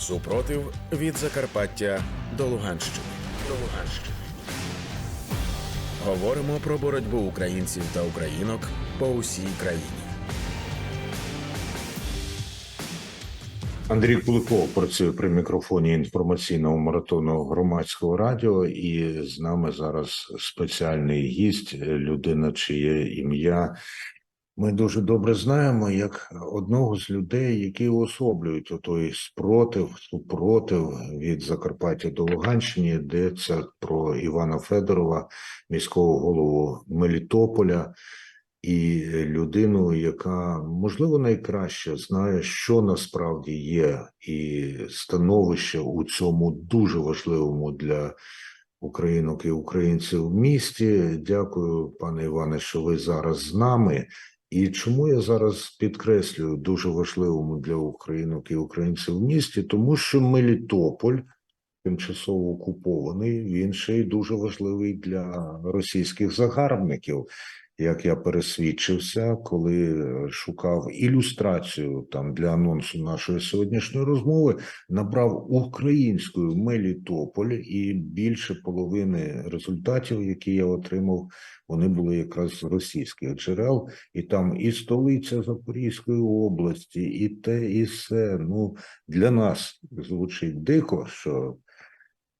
Супротив від Закарпаття до Луганщини. До Луганщини. Говоримо про боротьбу українців та українок по усій країні. Андрій Куликов працює при мікрофоні інформаційного маратону громадського радіо, і з нами зараз спеціальний гість, людина, чиє ім'я ми дуже добре знаємо, як одного з людей, які уособлюють отой спротив, супротив від Закарпаття до Луганщини, йдеться про Івана Федорова, міського голову Мелітополя і людину, яка можливо найкраще знає, що насправді є, і становище у цьому дуже важливому для українок і українців в місті. Дякую, пане Іване, що ви зараз з нами. І чому я зараз підкреслюю дуже важливому для українок і українців в місті, тому що Мелітополь тимчасово окупований, він ще й дуже важливий для російських загарбників. Як я пересвідчився, коли шукав ілюстрацію там для анонсу нашої сьогоднішньої розмови, набрав українською Мелітополь, і більше половини результатів, які я отримав, вони були якраз з російських джерел, і там і столиця Запорізької області, і те, і все. Ну для нас звучить дико, що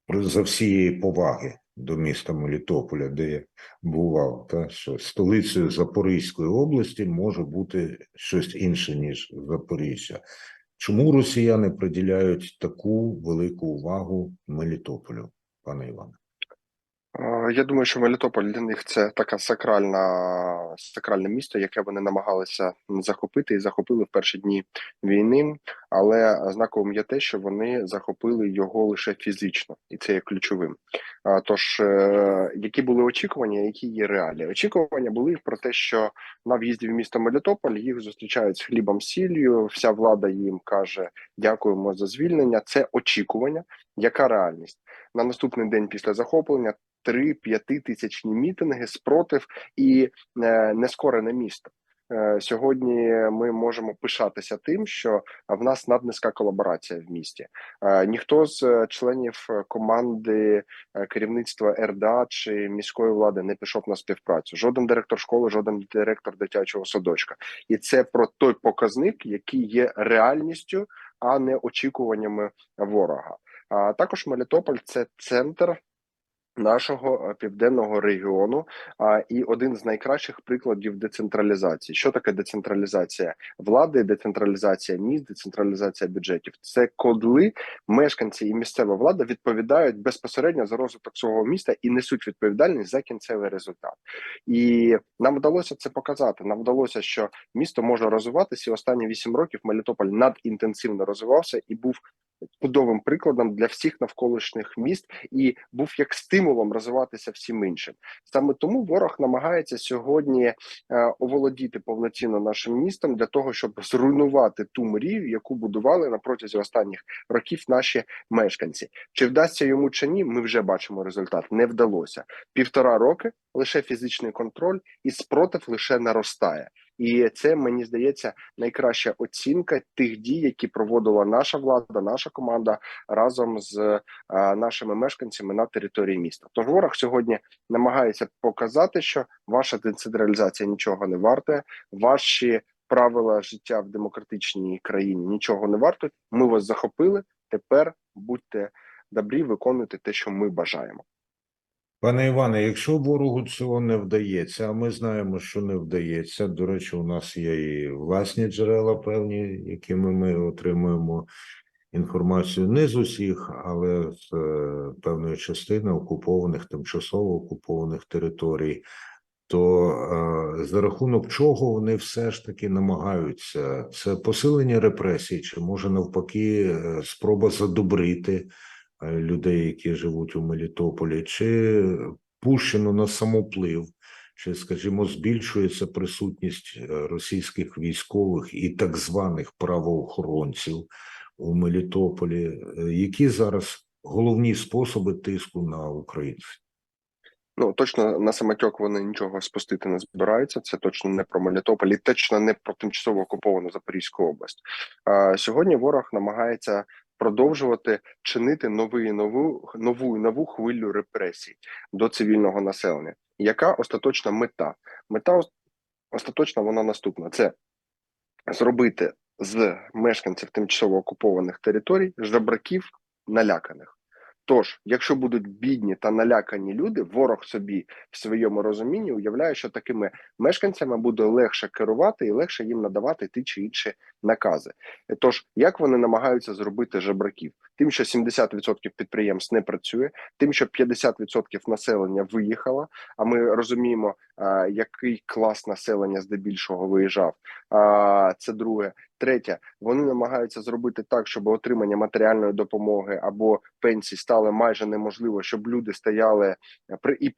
за всієї поваги до міста Мелітополя, де я бував, та що столицею Запорізької області може бути щось інше ніж Запоріжжя. Чому росіяни приділяють таку велику увагу Мелітополю, пане Іване? Е, Я думаю, що Мелітополь для них це така сакральна сакральне місто, яке вони намагалися захопити і захопили в перші дні війни. Але знаковим є те, що вони захопили його лише фізично, і це є ключовим. А, Тож, е, які були очікування, які є реалії? Очікування були про те, що на в'їзді в місто Мелітополь їх зустрічають з хлібом сіллю. Вся влада їм каже дякуємо за звільнення. Це очікування. Яка реальність на наступний день після захоплення? Три п'ятитисячні мітинги спротив і е, нескорене місто. Е, Сьогодні ми можемо пишатися тим, що в нас наднизька колаборація в місті. Е, Ніхто з е, членів команди керівництва РДА чи міської влади не пішов на співпрацю. Жоден директор школи, жоден директор дитячого садочка. І це про той показник, який є реальністю, а не очікуваннями ворога. А також Мелітополь це центр нашого е, південного регіону а, і один з найкращих прикладів децентралізації. Що таке децентралізація влади, децентралізація міст, децентралізація бюджетів? Це коли мешканці і місцева влада відповідають безпосередньо за розвиток свого міста і несуть відповідальність за кінцевий результат. І нам вдалося це показати. Нам вдалося, що місто може розвиватися. І останні вісім років Мелітополь надінтенсивно розвивався і був чудовим прикладом для всіх навколишніх міст і був як стимулом розвиватися всім іншим. Саме тому ворог намагається сьогодні е, оволодіти повноцінно нашим містом для того, щоб зруйнувати ту мрію, яку будували на протязі останніх років наші мешканці. Чи вдасться йому чи ні? Ми вже бачимо результат. Не вдалося півтора роки. Лише фізичний контроль і спротив лише наростає. І це мені здається найкраща оцінка тих дій, які проводила наша влада, наша команда разом з е, нашими мешканцями на території міста. Тож ворог сьогодні намагається показати, що ваша децентралізація нічого не вартує, ваші правила життя в демократичній країні нічого не вартують. Ми вас захопили. Тепер будьте добрі, виконуйте те, що ми бажаємо. Пане Іване, якщо ворогу цього не вдається, а ми знаємо, що не вдається. До речі, у нас є і власні джерела певні, якими ми отримуємо інформацію не з усіх, але з е, певної частини окупованих, тимчасово окупованих територій. То е, за рахунок чого вони все ж таки намагаються? Це посилення репресій, чи може навпаки е, спроба задобрити людей, які живуть у Мелітополі, чи пущено на самоплив, чи, скажімо, збільшується присутність е, російських військових і так званих правоохоронців у Мелітополі? Е, Які зараз головні способи тиску на українців? Ну точно на самотьок вони нічого спустити не збираються. Це точно не про Мелітополь, і точно не про тимчасово окуповану Запорізьку область. А, сьогодні ворог намагається продовжувати чинити нову нову нову нову хвилю репресій до цивільного населення. Яка остаточна мета? Мета остаточна вона наступна: це зробити з мешканців тимчасово окупованих територій жабраків наляканих. Тож, якщо будуть бідні та налякані люди, ворог собі в своєму розумінні уявляє, що такими мешканцями буде легше керувати і легше їм надавати ті чи інші накази. Тож, як вони намагаються зробити жебраків? Тим, що 70% підприємств не працює, тим, що 50% населення виїхало. А ми розуміємо, який клас населення здебільшого виїжджав. Це друге. Третє, вони намагаються зробити так, щоб отримання матеріальної допомоги або пенсій стало майже неможливо, щоб люди стояли при і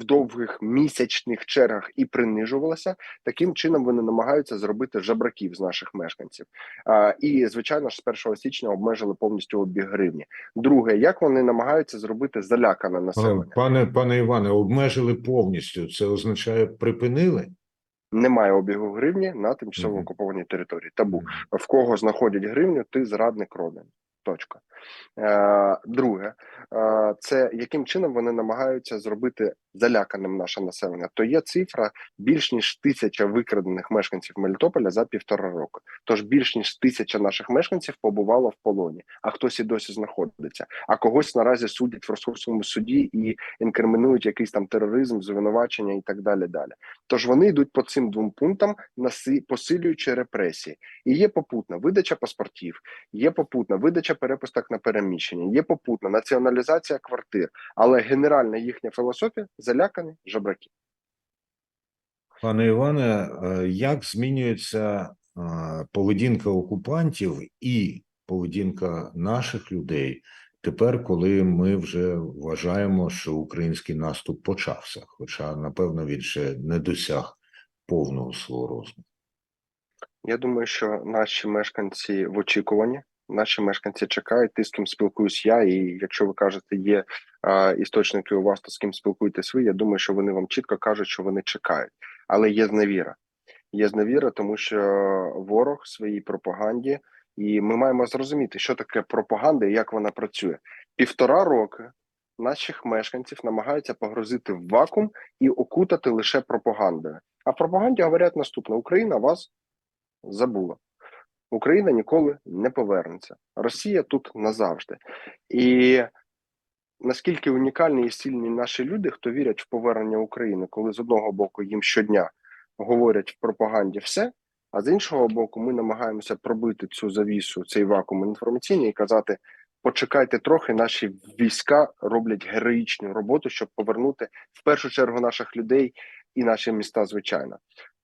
в довгих місячних чергах і принижувалися. Таким чином вони намагаються зробити жебраків з наших мешканців. А, і звичайно ж, з 1 січня обмежили повністю обіг гривні. Друге, як вони намагаються зробити залякане населення? Пане пане Іване, обмежили повністю. Це означає припинили? Немає обігу гривні на тимчасово окупованій території. Табу в кого знаходять гривню, ти зрадник родин. Точка. Е, друге, е, це яким чином вони намагаються зробити заляканим наше населення. То є цифра більш ніж тисяча викрадених мешканців Мелітополя за півтора року. Тож більш ніж тисяча наших мешканців побувало в полоні, а хтось і досі знаходиться. А когось наразі судять в ресурсному суді і інкримінують якийсь там тероризм, звинувачення і так далі. Далі. Тож вони йдуть по цим двом пунктам, посилюючи репресії. І є попутна видача паспортів, є попутна видача перепусток на переміщення, є попутна націоналізація квартир, але генеральна їхня філософія залякані жебраки. Пане Іване, е, як змінюється е, поведінка окупантів і поведінка наших людей тепер, коли ми вже вважаємо, що український наступ почався, хоча напевно він ще не досяг повного свого розміру. Я думаю, що наші мешканці в очікуванні. Наші мешканці чекають, ти з ким спілкуюсь я, і якщо ви кажете, є е, істочники у вас, то з ким спілкуєтесь ви. Я думаю, що вони вам чітко кажуть, що вони чекають, але є зневіра. Є зневіра, тому що ворог своїй пропаганді, і ми маємо зрозуміти, що таке пропаганда і як вона працює. Півтора роки наших мешканців намагаються погрузити в вакуум і окутати лише пропагандою. А в пропаганді говорять наступне: Україна вас забула. Україна ніколи не повернеться. Росія тут назавжди. І наскільки унікальні і сильні наші люди, хто вірять в повернення України, коли з одного боку їм щодня говорять в пропаганді все, а з іншого боку, ми намагаємося пробити цю завісу, цей вакуум інформаційний і казати: почекайте трохи, наші війська роблять героїчну роботу, щоб повернути в першу чергу наших людей і наші міста, звичайно.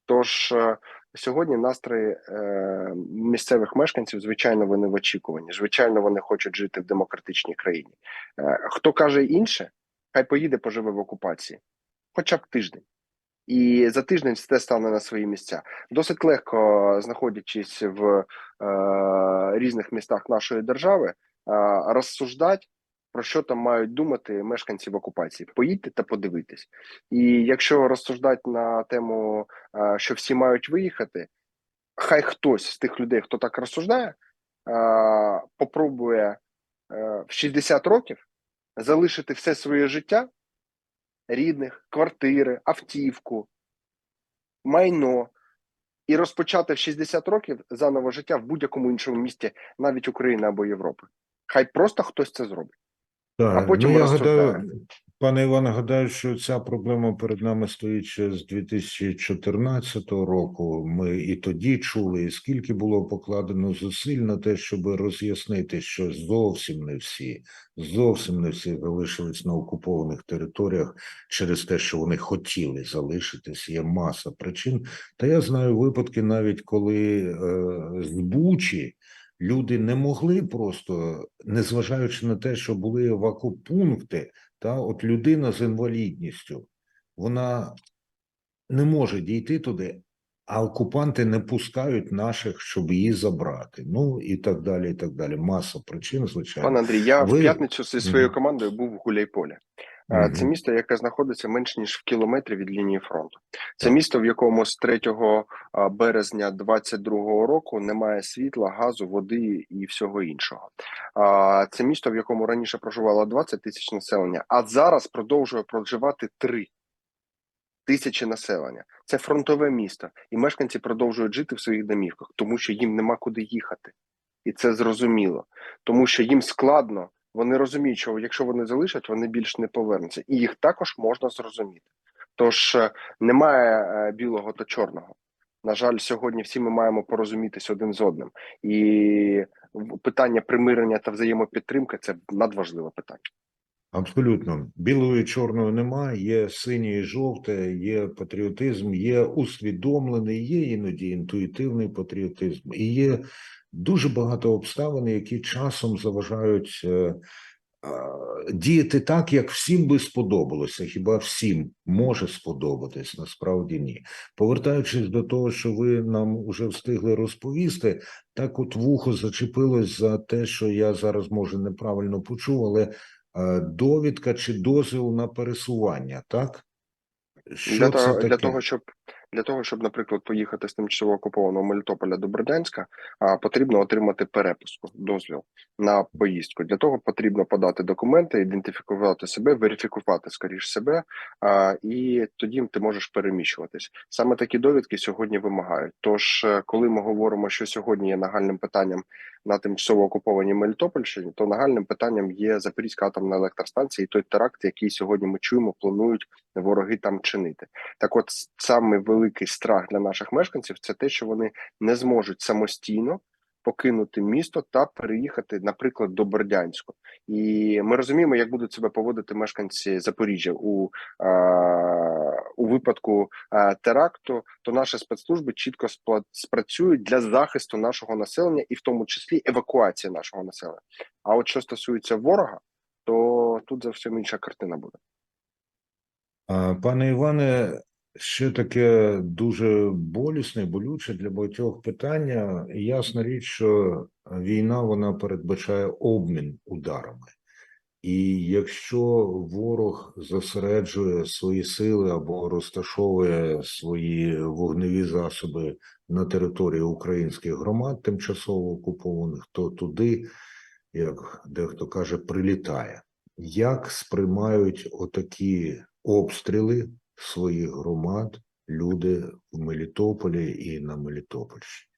Тож е, сьогодні настрої е, місцевих мешканців, звичайно, вони в очікуванні. Звичайно, вони хочуть жити в демократичній країні. Е, хто каже інше, хай поїде, поживе в окупації, хоча б тиждень. І за тиждень все стане на свої місця. Досить легко, знаходячись в е, різних містах нашої держави, е, розсуждати, про що там мають думати мешканці в окупації. Поїдьте та подивитесь. І якщо розсуждати на тему, е, що всі мають виїхати, хай хтось з тих людей, хто так розсуждає, е, попробує е, в 60 років залишити все своє життя рідних, квартири, автівку, майно і розпочати в 60 років заново життя в будь-якому іншому місті, навіть України або Європи. Хай просто хтось це зробить. Так, А потім ну, я гадаю, пане Іване, гадаю, що ця проблема перед нами стоїть ще з 2014 року. Ми і тоді чули, і скільки було покладено зусиль на те, щоб роз'яснити, що зовсім не всі, зовсім не всі залишились на окупованих територіях через те, що вони хотіли залишитись. Є маса причин. Та я знаю випадки, навіть коли е, з Бучі люди не могли просто, незважаючи на те, що були евакупункти, та от людина з інвалідністю, вона не може дійти туди, а окупанти не пускають наших, щоб її забрати. Ну і так далі. І так далі. Маса причин, звичайно. Пане Андрій, я Ви- в п'ятницю зі своєю командою був в Гуляйполі. Е. Це місто, яке знаходиться менш ніж в кілометрі від лінії фронту. Це місто, в якому з 3 а, березня 22 року немає світла, газу, води і всього іншого. Це місто, в якому раніше проживало 20 тисяч населення, а зараз продовжує проживати 3 тисячі населення. Це фронтове місто, і мешканці продовжують жити в своїх домівках, тому що їм нема куди їхати, і це зрозуміло, тому що їм складно. Вони розуміють, що якщо вони залишать, вони більш не повернуться, і їх також можна зрозуміти. Тож е, немає е, білого та чорного. На жаль, сьогодні всі ми маємо порозумітись один з одним, і питання примирення та взаємопідтримки це надважливе питання. Абсолютно білого і чорного немає, є синє і жовте, є патріотизм, є усвідомлений, є іноді інтуїтивний патріотизм, і є дуже багато обставин, які часом заважають е, діяти так, як всім би сподобалося. Хіба всім може сподобатись? Насправді ні. Повертаючись до того, що ви нам вже встигли розповісти, так от вухо зачепилось за те, що я зараз може неправильно почув, але е, довідка чи дозвіл на пересування, так? Що для, це того, таке? для того, щоб для того, щоб, наприклад, поїхати з тимчасово окупованого Мелітополя до Бердянська, потрібно отримати перепуску, дозвіл на поїздку. Для того потрібно подати документи, ідентифікувати себе, верифікувати скоріш себе, і тоді ти можеш переміщуватись. Саме такі довідки сьогодні вимагають. Тож, е, коли ми говоримо, що сьогодні є нагальним питанням на тимчасово окупованій Мелітопольщині, то нагальним питанням є Запорізька атомна електростанція і той теракт, який сьогодні ми чуємо, планують вороги там чинити. Так, от саме великий страх для наших мешканців це те, що вони не зможуть самостійно покинути місто та переїхати, наприклад, до Бердянську. І ми розуміємо, як будуть себе поводити мешканці Запоріжжя у, е, у випадку е, теракту. То наші спецслужби чітко спрацюють для захисту нашого населення, і в тому числі евакуації нашого населення. А от що стосується ворога, то тут зовсім інша картина буде. Пане Іване, ще таке дуже болісне, болюче для багатьох питання. Ясна річ, що війна вона передбачає обмін ударами. І якщо ворог зосереджує свої сили або розташовує свої вогневі засоби на території українських громад, тимчасово окупованих, то туди, як дехто каже, прилітає. Як сприймають отакі обстріли своїх громад люди в Мелітополі і на Мелітопольщині?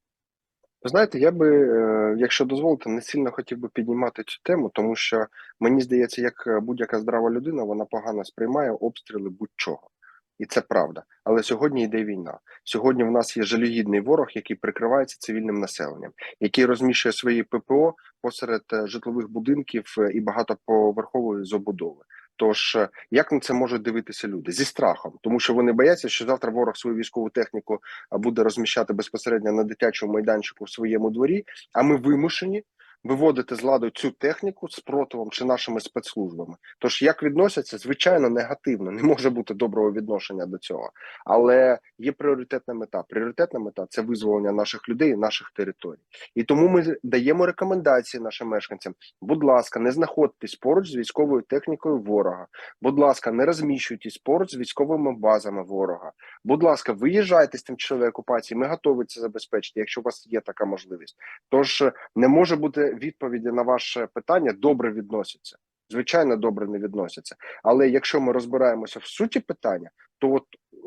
Ви знаєте, я би, е, якщо дозволите, не сильно хотів би піднімати цю тему, тому що мені здається, як будь-яка здрава людина, вона погано сприймає обстріли будь-чого. І це правда. Але сьогодні йде війна. Сьогодні в нас є жалюгідний ворог, який прикривається цивільним населенням, який розміщує свої ППО посеред е, житлових будинків е, і багатоповерхової забудови. Тож е, як на це можуть дивитися люди зі страхом, тому що вони бояться, що завтра ворог свою військову техніку буде розміщати безпосередньо на дитячому майданчику в своєму дворі. А ми вимушені виводити з ладу цю техніку спротивом чи нашими спецслужбами. Тож як відносяться, звичайно, негативно, не може бути доброго відношення до цього. Але є пріоритетна мета. Пріоритетна мета це визволення наших людей і наших територій. І тому ми даємо рекомендації нашим мешканцям. Будь ласка, не знаходьтесь поруч з військовою технікою ворога. Будь ласка, не розміщуйтесь поруч з військовими базами ворога. Будь ласка, виїжджайте з тимчасової окупації. Ми готові це забезпечити, якщо у вас є така можливість. Тож не може бути відповіді на ваше питання добре відносяться. Звичайно, добре не відносяться. Але якщо ми розбираємося в суті питання, то от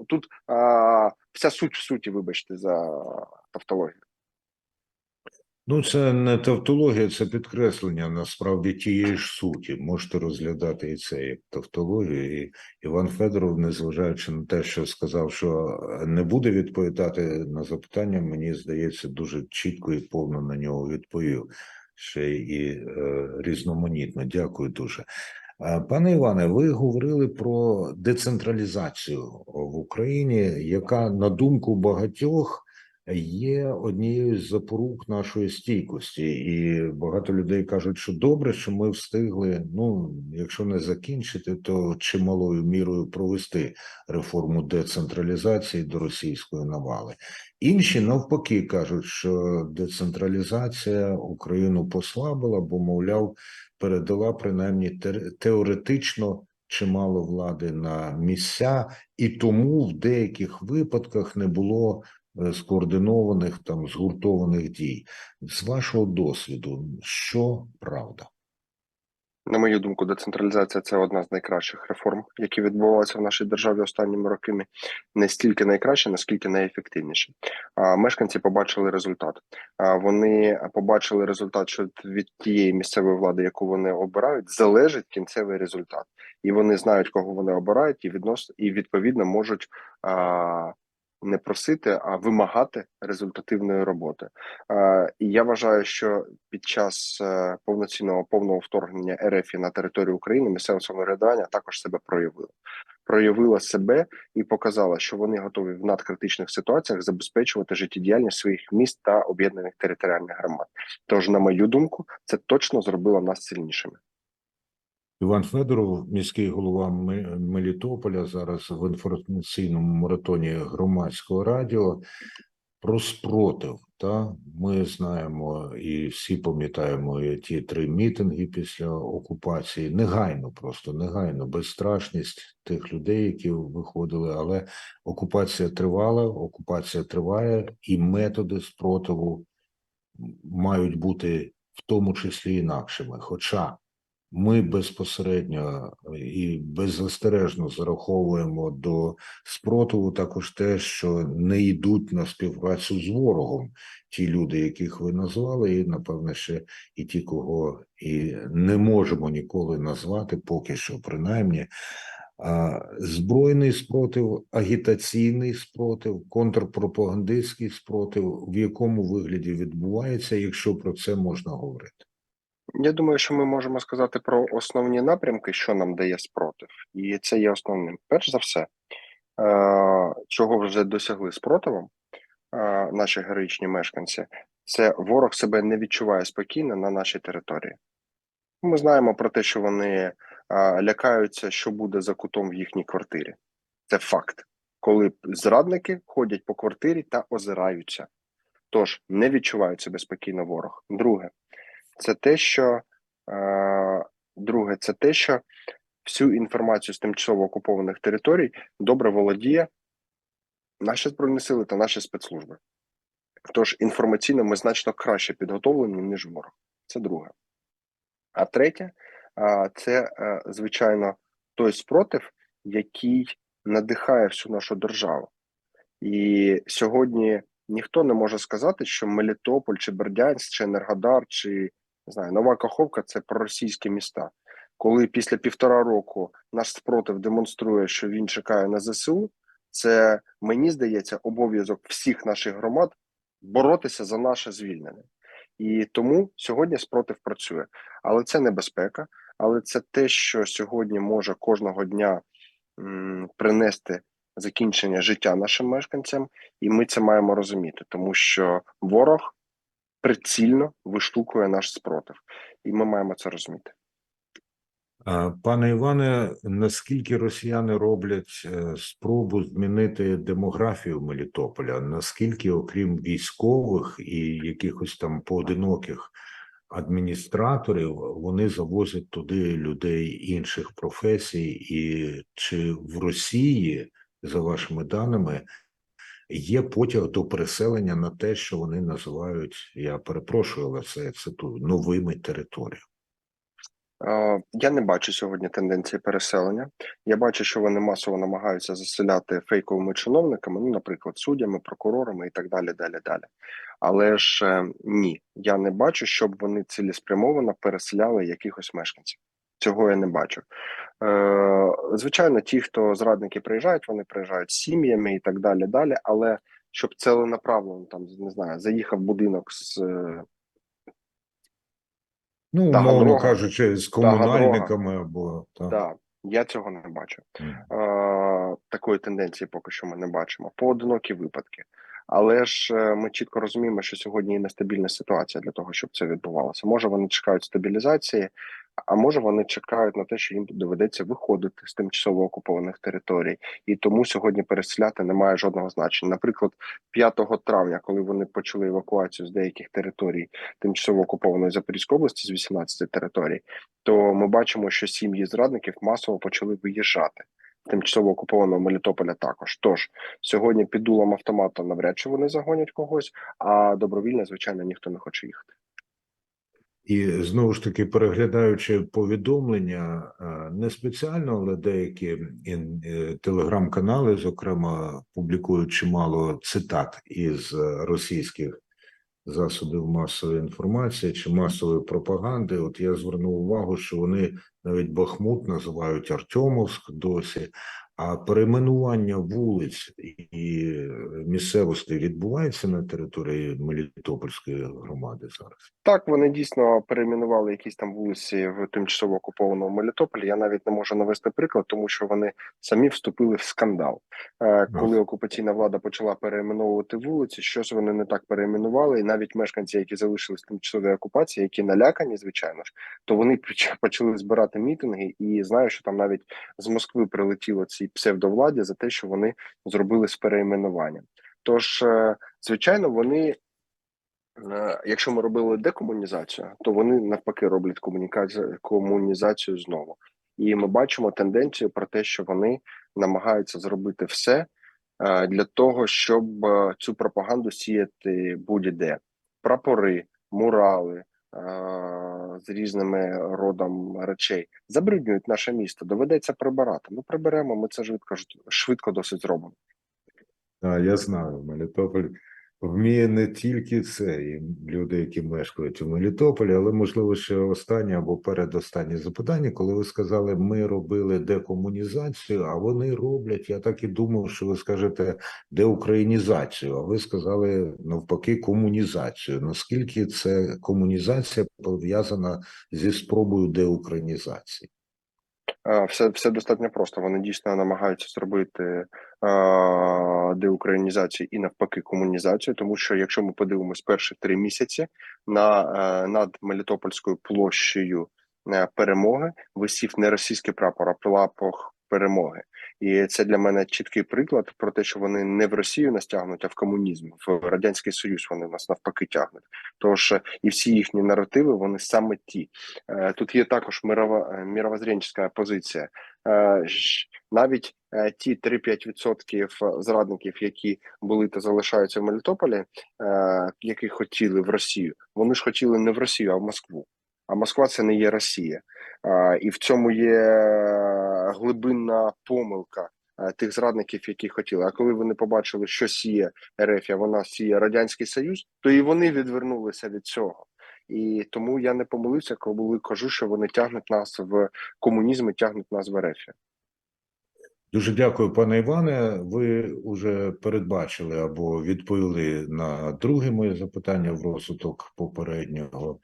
тут а, вся суть в суті, вибачте, за тавтологію. Ну, це не тавтологія, це підкреслення насправді тієї ж суті. Можете розглядати і це як тавтологію. І Іван Федоров, незважаючи на те, що сказав, що не буде відповідати на запитання, мені здається, дуже чітко і повно на нього відповів. Ще і е, різноманітно. Дякую дуже. Е, Пане Іване, ви говорили про децентралізацію в Україні, яка, на думку багатьох, є однією з запорук нашої стійкості, і багато людей кажуть, що добре, що ми встигли. Ну, якщо не закінчити, то чималою мірою провести реформу децентралізації до російської навали. Інші навпаки кажуть, що децентралізація Україну послабила, бо, мовляв, передала принаймні теоретично чимало влади на місця, і тому в деяких випадках не було скоординованих там згуртованих дій. З вашого досвіду, що правда? На мою думку, децентралізація це одна з найкращих реформ, які відбувалися в нашій державі останніми роками. Не стільки найкраще, наскільки найефективніше. А мешканці побачили результат. А вони побачили результат, що від тієї місцевої влади, яку вони обирають, залежить кінцевий результат, і вони знають, кого вони обирають, і віднос і відповідно можуть а, не просити, а вимагати результативної роботи. Е, І я вважаю, що під час е, повноцінного повного вторгнення РФ на територію України місцеве самоврядування також себе проявило. Проявила себе і показала, що вони готові в надкритичних ситуаціях забезпечувати життєдіяльність своїх міст та об'єднаних територіальних громад. Тож, на мою думку, це точно зробило нас сильнішими. Іван Федоров, міський голова Ме- Мелітополя, зараз в інформаційному маратоні громадського радіо про спротив. Та ми знаємо і всі пам'ятаємо і ті три мітинги після окупації. Негайно, просто негайно, безстрашність тих людей, які виходили. Але окупація тривала, окупація триває, і методи спротиву мають бути в тому числі інакшими. Хоча ми безпосередньо і беззастережно зараховуємо до спротиву також те, що не йдуть на співпрацю з ворогом ті люди, яких ви назвали, і напевне ще і ті, кого і не можемо ніколи назвати, поки що, принаймні. Збройний спротив, агітаційний спротив, контрпропагандистський спротив, в якому вигляді відбувається, якщо про це можна говорити. Я думаю, що ми можемо сказати про основні напрямки, що нам дає спротив, і це є основним. Перш за все, е, чого вже досягли спротивом е, наші героїчні мешканці, це ворог себе не відчуває спокійно на нашій території. Ми знаємо про те, що вони е, лякаються, що буде за кутом в їхній квартирі. Це факт, коли зрадники ходять по квартирі та озираються. Тож не відчувають себе спокійно ворог. Друге, це те, що е, друге, це те, що всю інформацію з тимчасово окупованих територій добре володіє наші збройні сили та наші спецслужби. Тож інформаційно ми значно краще підготовлені, ніж ворог. Це друге. А третє, це е, звичайно той спротив, який надихає всю нашу державу. І сьогодні ніхто не може сказати, що Мелітополь, чи Бердянськ, чи Енергодар, чи не знаю, Нова Каховка це проросійські міста. Коли після півтора року наш спротив демонструє, що він чекає на ЗСУ, це мені здається обов'язок всіх наших громад боротися за наше звільнення. І тому сьогодні спротив працює. Але це небезпека, але це те, що сьогодні може кожного дня м, принести закінчення життя нашим мешканцям, і ми це маємо розуміти, тому що ворог прицільно виштукує наш спротив, і ми маємо це розуміти. Пане Іване, наскільки росіяни роблять е, спробу змінити демографію Мелітополя? Наскільки, окрім військових і якихось там поодиноких адміністраторів, вони завозять туди людей інших професій, і чи в Росії, за вашими даними, є потяг до переселення на те, що вони називають, я перепрошую, але це я цитую, новими територіями? Я не бачу сьогодні тенденції переселення. Я бачу, що вони масово намагаються заселяти фейковими чиновниками, ну, наприклад, суддями, прокурорами і так далі. далі, далі. Але ж е, ні, я не бачу, щоб вони цілеспрямовано переселяли якихось мешканців. Цього я не бачу. Е, Звичайно, ті, хто зрадники приїжджають, вони приїжджають з сім'ями і так далі. далі. Але щоб ціленаправленно там не знаю, заїхав будинок з е, Ну, Та Гадрога. кажучи, з комунальниками або так. Да, я цього не бачу. Мгм. Е, такої тенденції поки що ми не бачимо. Поодинокі випадки. Але ж е, ми чітко розуміємо, що сьогодні є нестабільна ситуація для того, щоб це відбувалося. Може, вони чекають стабілізації, А може вони чекають на те, що їм доведеться виходити з тимчасово окупованих територій, і тому сьогодні переселяти немає жодного значення. Наприклад, 5 травня, коли вони почали евакуацію з деяких територій тимчасово окупованої Запорізької області з 18 територій, то ми бачимо, що сім'ї зрадників масово почали виїжджати. Тимчасово окупованого Мелітополя також. Тож сьогодні під дулом автомата навряд чи вони загонять когось, а добровільно, звичайно, ніхто не хоче їхати. І знову ж таки, переглядаючи повідомлення, е, не спеціально, але деякі е, телеграм-канали, зокрема, публікують чимало цитат із е, російських засобів масової інформації чи масової пропаганди. От я звернув увагу, що вони навіть Бахмут називають Артемовськ досі. А перейменування вулиць і місцевостей відбувається на території Мелітопольської громади зараз. Так, вони дійсно перейменували якісь там вулиці в тимчасово окупованому Мелітополі. Я навіть не можу навести приклад, тому що вони самі вступили в скандал. Е, коли окупаційна влада почала перейменовувати вулиці, щось вони не так перейменували, і навіть мешканці, які залишились в тимчасовій окупації, які налякані, звичайно ж, то вони почали збирати мітинги, і знаю, що там навіть з Москви прилетіло цій псевдовладі за те, що вони зробили з перейменуванням. Тож, е, звичайно, вони Е, Якщо ми робили декомунізацію, то вони навпаки роблять комунікацію комунізацію знову. І ми бачимо тенденцію про те, що вони намагаються зробити все е, для того, щоб цю пропаганду сіяти будь-де. Прапори, мурали з різними родом речей забруднюють наше місто. Доведеться прибирати. Ну приберемо. Ми це швидко швидко досить зробимо. А, я знаю, Мелітополь вміє не тільки це, і люди, які мешкають у Мелітополі, але можливо ще останнє або передостаннє запитання, коли ви сказали, ми робили декомунізацію, а вони роблять. Я так і думав, що ви скажете деукраїнізацію, а ви сказали навпаки комунізацію. Наскільки це комунізація пов'язана зі спробою деукраїнізації? Все, все достатньо просто. Вони дійсно намагаються зробити деукраїнізацію і навпаки комунізацію, тому що якщо ми подивимось перші три місяці на е, над Мелітопольською площею е, перемоги висів не російський прапор, а прапор перемоги. І це для мене чіткий приклад про те, що вони не в Росію нас тягнуть, а в комунізм, в радянський союз вони нас навпаки тягнуть. Тож е, і всі їхні наративи вони саме ті. Е, Тут є також мирова е, позиція. Е, Навіть ті 3-5% зрадників, які були та залишаються в Мелітополі, які хотіли в Росію, вони ж хотіли не в Росію, а в Москву. А Москва це не є Росія, і в цьому є глибинна помилка е, тих зрадників, які хотіли. А коли вони побачили, що сіє РФ, а вона сіє Радянський Союз, то і вони відвернулися від цього. І тому я не помилився, коли кажу, що вони тягнуть нас в комунізм і тягнуть нас в РФ. Дуже дякую, пане Іване. Ви вже передбачили або відповіли на друге моє запитання в розвиток попереднього.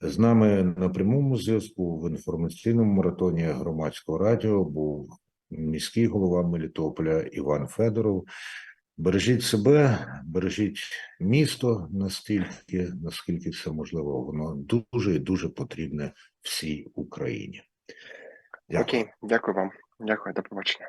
З нами на прямому зв'язку в інформаційному маратоні громадського радіо був міський голова Мелітополя Іван Федоров. Бережіть себе, бережіть місто настільки, наскільки це можливо, воно дуже і дуже потрібне всій Україні. Дякую. Окей, дякую вам. Дякую, до побачення.